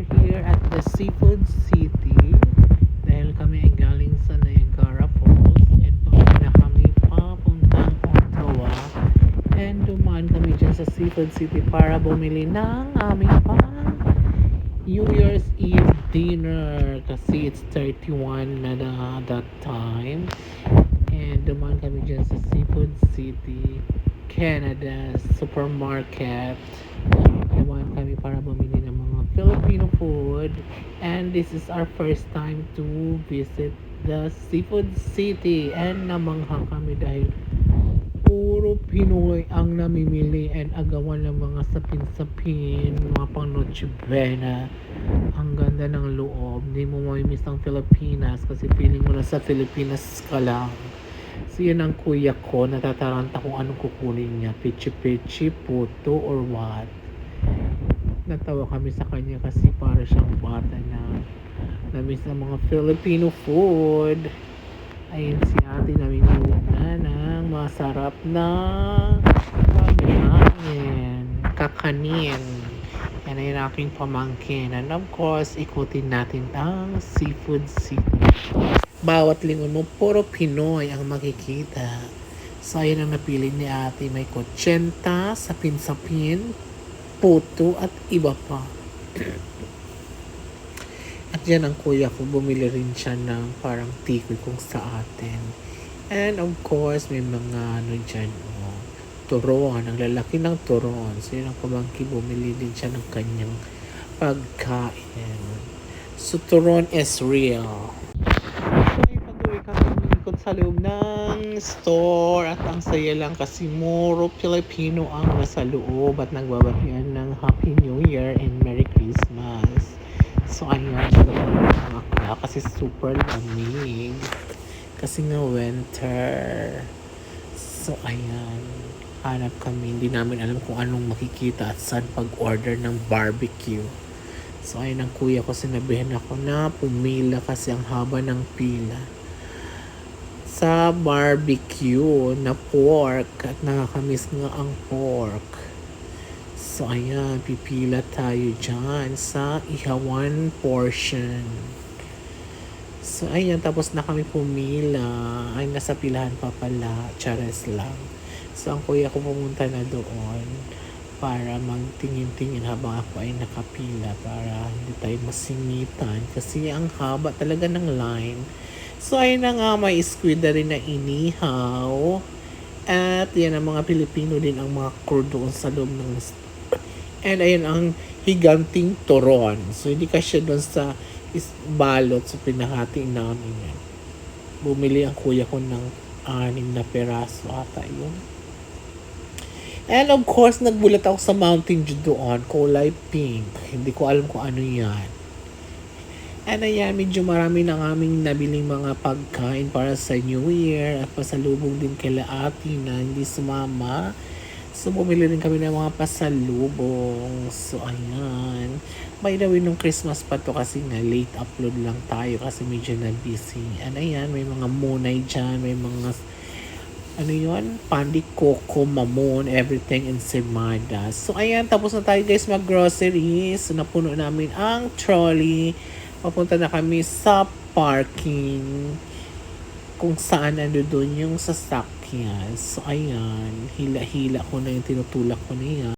We're here at the Seafood City. Dahil kami ay galing sa Niagara Falls. And pauwi na kami papuntang Ottawa. And dumaan kami dyan sa Seafood City para bumili ng aming pang New Year's Eve dinner. Kasi it's 31 na na that time. And dumaan kami dyan sa Seafood City Canada supermarket and this is our first time to visit the Seafood City and namangha kami dahil puro Pinoy ang namimili and agawan ng mga sapin-sapin, mga pang Noche. Ang ganda ng loob. Hindi mo mamimiss ang Pilipinas kasi feeling mo na sa Pilipinas ka lang. So yun ang kuya ko, natataranta kung anong kukunin niya. Pichi-pichi, puto, or what. Natawa kami sa kanya kasi para siyang bata na namiss ang mga Filipino food. Ayun si ate namin na ng masarap na pagkain. Kakanin. Yan ay aking pamangkin. And of course, ikutin natin ang seafood city. Bawat lingon mo, puro Pinoy ang makikita. So, ayun ang napili ni ate. May kotsenta, sapin-sapin, puto, at iba pa. At yan ang kuya ko, bumili rin siya ng parang tikoy kung sa atin. And of course, may mga ano dyan, oh, turon, ang lalaki ng turon. So yun ang pamangkin, bumili din siya ng kanyang pagkain. So turon is real. So ay pag-uwi kami, umikot sa loob ng store at ang saya lang kasi moro Filipino ang nasa loob at nagbabatian ng Happy New Year and Merry Christmas. So ayan, nagpapalala ako kasi super lamig. Kasi nga winter. So ayan, hanap kami. Hindi namin alam kung anong makikita at saan pag-order ng barbecue. So ayun ang kuya ko, sinabihan ako na pumila kasi ang haba ng pila sa barbecue na pork at nakakamiss nga ang pork. So, ayan, pipila tayo dyan sa ihawan portion. So, ayan, tapos na kami pumila. Ay, nasa pilahan pa pala. Chares lang. So, ang kuya ko pumunta na doon para magtingin-tingin habang ako ay nakapila para hindi tayo masingitan. Kasi ang haba talaga ng line. So, ayun na nga, may squid na rin na inihaw. At yan ang mga Pilipino din ang mga crew doon sa loob ng And ayun ang higanting turon. So hindi ka siya doon sa is balot sa pinahati namin yan. Bumili ang kuya ko ng anim na peraso ata yun. And of course, nagbulat ako sa Mountain Dew doon, kulay pink. Hindi ko alam kung ano yan. And ayan, medyo marami ng aming nabiling mga pagkain para sa New Year at pasalubong din kila ate na hindi sumama. So, bumili rin kami ng mga pasalubong. So, ayan. By the way, nung Christmas pa to kasi nga late upload lang tayo kasi medyo na busy. And ayan, may mga munay dyan, may mga ano yun? Pandi Coco, Mamon, everything in Semada. So, ayan, tapos na tayo guys mag-groceries. So, napuno namin ang trolley. Papunta na kami sa parking kung saan ano doon yung sasakyan. So, ayan, hila-hila ko na yung tinutulak ko na yan.